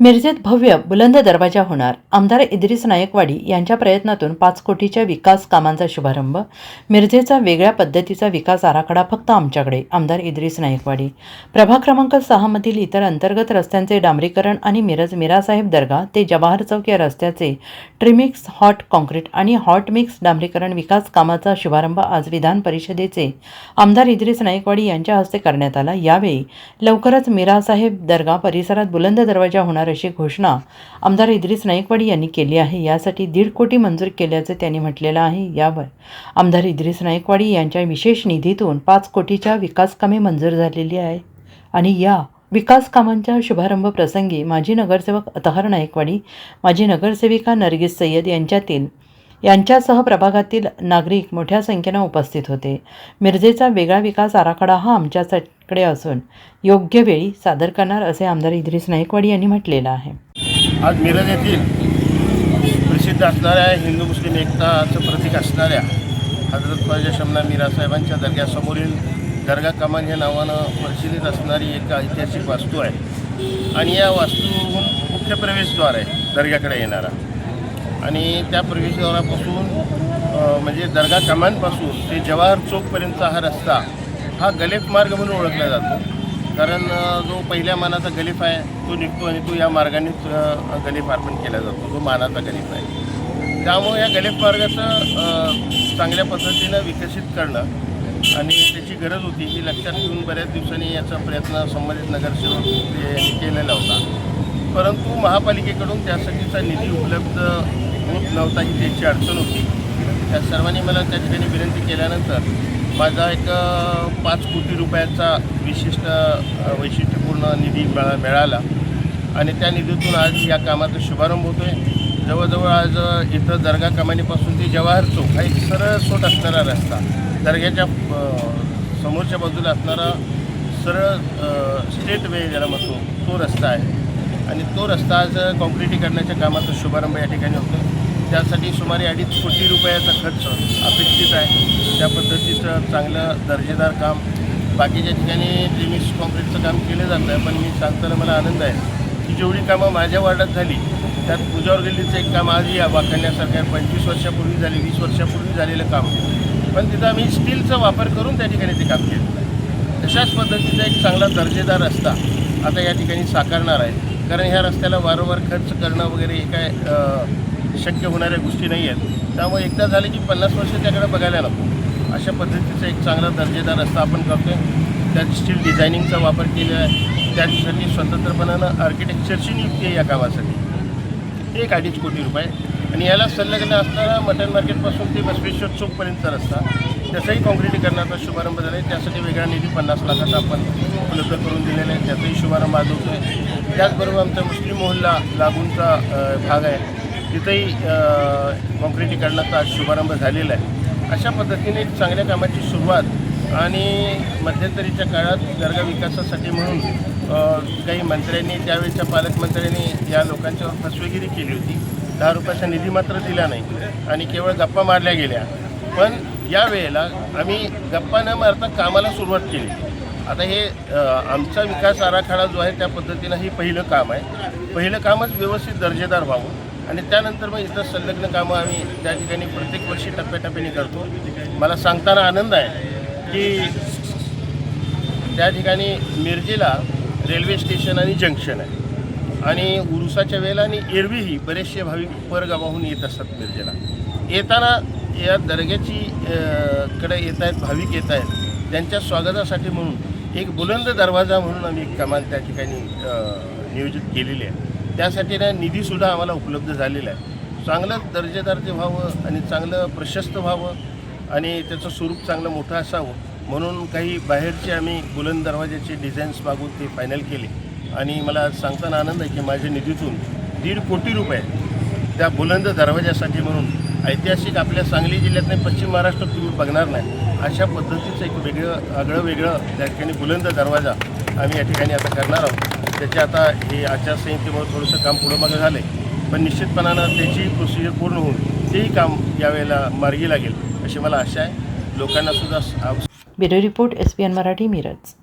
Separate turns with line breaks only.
मिरजेत भव्य बुलंद दरवाजा होणार. आमदार इद्रिस नायकवाडी यांच्या प्रयत्नातून पाच कोटीच्या विकास कामांचा शुभारंभ. मिरजेचा वेगळ्या पद्धतीचा विकास आराखडा फक्त आमच्याकडे आमदार इद्रिस नायकवाडी प्रभाग क्रमांक सहामधील इतर अंतर्गत रस्त्यांचे डांबरीकरण आणि मिरज मिरासाहेब दर्गा ते जवाहर चौक या रस्त्याचे ट्रिमिक्स हॉट कॉन्क्रीट आणि हॉट मिक्स डांबरीकरण विकास कामाचा शुभारंभ आज विधान परिषदेचे आमदार इद्रिस नायकवाडी यांच्या हस्ते करण्यात आला. यावेळी लवकरच मिरासाहेब दर्गा परिसरात बुलंद दरवाजा होणार अशी घोषणा आमदार इद्रिस नायकवाडी यांनी केली आहे. यासाठी दीड कोटी मंजूर केल्याचं त्यांनी म्हटलेलं आहे. यावर आमदार इद्रिस नायकवाडी यांच्या विशेष निधीतून पाच कोटीच्या विकासकामे मंजूर झालेली आहे आणि या विकास कामांच्या शुभारंभ प्रसंगी माजी नगरसेवक अतहर नायकवाडी माजी नगरसेविका नरगिस सय्यद यांच्यातील यांच्यासह प्रभागातील नागरिक मोठ्या संख्येनं उपस्थित होते. मिरजेचा वेगळा विकास आराखडा हा आमच्याकडे असून योग्य वेळी सादर करणार असे आमदार इद्रिस नाईकवाडी यांनी म्हटलेलं आहे.
आज मिरज येथील प्रसिद्ध असणाऱ्या हिंदू मुस्लिम एकताचं प्रतीक असणाऱ्या हजरत ख्वाजा शमना मीरा साहेबांच्या दर्ग्यासमोरील दर्गा कमान या नावानं प्रचलित असणारी एक ऐतिहासिक वास्तू आहे. आणि या वास्तूहून मुख्य प्रवेशद्वार आहे दर्ग्याकडे येणारा. आणि त्या प्रवेशद्वारापासून म्हणजे दर्गा कमानपासून ते जवाहर चौकपर्यंतचा हा रस्ता हा गलेफ मार्ग म्हणून ओळखला जातो. कारण जो पहिल्या मानाचा गलीफ आहे तो निघतो आणि तो या मार्गानेच गलीफ अर्पण केला जातो. जो मानाचा गलीफ आहे. त्यामुळे या गलीफ मार्गाचं चांगल्या पद्धतीनं विकसित करणं आणि त्याची गरज होती ही लक्षात घेऊन बऱ्याच दिवसांनी याचा प्रयत्न संबंधित नगरसेवक यांनी केलेला होता. परंतु महापालिकेकडून त्यासाठीचा निधी उपलब्ध होत नव्हता ही त्याची अडचण होती. त्या सर्वांनी मला त्या ठिकाणी विनंती केल्यानंतर माझा एक पाच कोटी रुपयाचा विशिष्ट वैशिष्ट्यपूर्ण निधी मिळा मिळाला. आणि त्या निधीतून आज या कामाचा शुभारंभ होतो आहे जवळजवळ आज इथं दर्गा कमानीपासून ते जवाहर चौक हा एक सरळ सोट असणारा रस्ता. दर्ग्याच्या समोरच्या बाजूला असणारा सरळ स्टेट वे ज्याला म्हणतो तो रस्ता आहे. आणि तो रस्ता आज कॉन्क्रिटीकरणाच्या कामाचा शुभारंभ या ठिकाणी होतो त्यासाठी सुमारे अडीच कोटी रुपयाचा खर्च अपेक्षित आहे. त्या पद्धतीचं चांगलं दर्जेदार काम बाकीच्या ठिकाणी ट्रिमिक्स काँक्रीटचं काम केलं जातं आहे पण मी सांगताना मला आनंद आहे की जेवढी कामं माझ्या वार्डात झाली त्यात पूजावर गल्लीचं एक काम आजही या आहे. पंचवीस वर्षापूर्वी झाले वीस वर्षापूर्वी झालेलं काम. पण तिथं आम्ही स्टीलचा वापर करून त्या ठिकाणी ते काम केलं. तशाच पद्धतीचा एक चांगला दर्जेदार रस्ता आता या ठिकाणी साकारणार आहे. कारण ह्या रस्त्याला वारंवार खर्च करणं वगैरे हे काय शक्य होणाऱ्या गोष्टी नाही आहेत. त्यामुळे एकदा झाले की पन्नास वर्ष त्याकडे बघायला नको. अशा पद्धतीचा एक चांगला दर्जेदार रस्ता आपण करतो आहे त्यात स्टील डिझायनिंगचा वापर केला आहे. त्यासाठी स्वतंत्रपणानं आर्किटेक्चरची नियुक्ती आहे या कामासाठी. एक अडीच कोटी रुपये. आणि याला संलग्न असणारा मटन मार्केटपासून ते बसवेश्वर चौकपर्यंतचा रस्ता. त्याचाही काँक्रिटीकरणाचा शुभारंभ झाला आहे त्यासाठी वेगळा निधी पन्नास लाखाचा आपण उपलब्ध करून दिलेला आहे. त्याचाही शुभारंभ आज होतो आहे त्याचबरोबर आमचा मुस्लिम मोहल्ला लागूनचा भाग आहे. तिथंही अ, काँक्रिटीकरणाचा आज शुभारंभ झालेला आहे. अशा पद्धतीने चांगल्या कामाची सुरुवात आणि मध्यंतरीच्या काळात दर्गा विकासासाठी म्हणून काही मंत्र्यांनी त्यावेळेच्या पालकमंत्र्यांनी या लोकांच्यावर फसवेगिरी केली होती. दहा रुपयाचा निधी मात्र दिला नाही आणि केवळ गप्पा मारल्या गेल्या. पण या वेळेला आम्ही गप्पा न मारता कामाला सुरुवात केली. आता हे आमचा विकास आराखडा जो आहे त्या पद्धतीनं हे पहिलं काम आहे. पहिलं कामच व्यवस्थित दर्जेदार व्हावं. आणि त्यानंतर मग इथं संलग्न कामं आम्ही त्या ठिकाणी प्रत्येक वर्षी टप्प्याटप्प्याने करतो. मला सांगताना आनंद आहे की त्या ठिकाणी मिरजेला रेल्वे स्टेशन आणि जंक्शन आहे. आणि उरुसाच्या वेळेला आणि एरवीही बरेचसे भाविक परगावाहून येत असतात मिरजेला. येताना या दर्ग्याची कडे येत आहेत भाविक येत आहेत त्यांच्या स्वागतासाठी म्हणून एक बुलंद दरवाजा म्हणून आम्ही कमाल कमान त्या ठिकाणी नियोजित केलेली आहे. त्यासाठी ना निधीसुद्धा आम्हाला उपलब्ध झालेला आहे. चांगलं दर्जेदार ते व्हावं आणि चांगलं प्रशस्त व्हावं आणि त्याचं स्वरूप चांगलं मोठं असावं म्हणून काही बाहेरचे आम्ही बुलंद दरवाजाचे डिझाईन्स मागून ते फायनल केले. आणि मला सांगताना आनंद आहे की माझ्या निधीतून दीड कोटी रुपये त्या बुलंद दरवाजासाठी म्हणून ऐतिहासिक आपल्या सांगली जिल्ह्यात नाही पश्चिम महाराष्ट्रात तुम्ही बघणार नाही. अशा पद्धतीचं एक वेगळं आगळं वेगळं त्या ठिकाणी बुलंद दरवाजा आम्ही या ठिकाणी आता करणार आहोत. त्याचे आता हे आचारसंहितेमुळे थोडंसं काम पुढं मागं झालं आहे पण निश्चितपणानं त्याची प्रोसिजर पूर्ण होऊन तेही काम यावेळेला मार्गी लागेल अशी मला आशा आहे. लोकांना सुद्धा
bureau report S P N Marathi Miraj.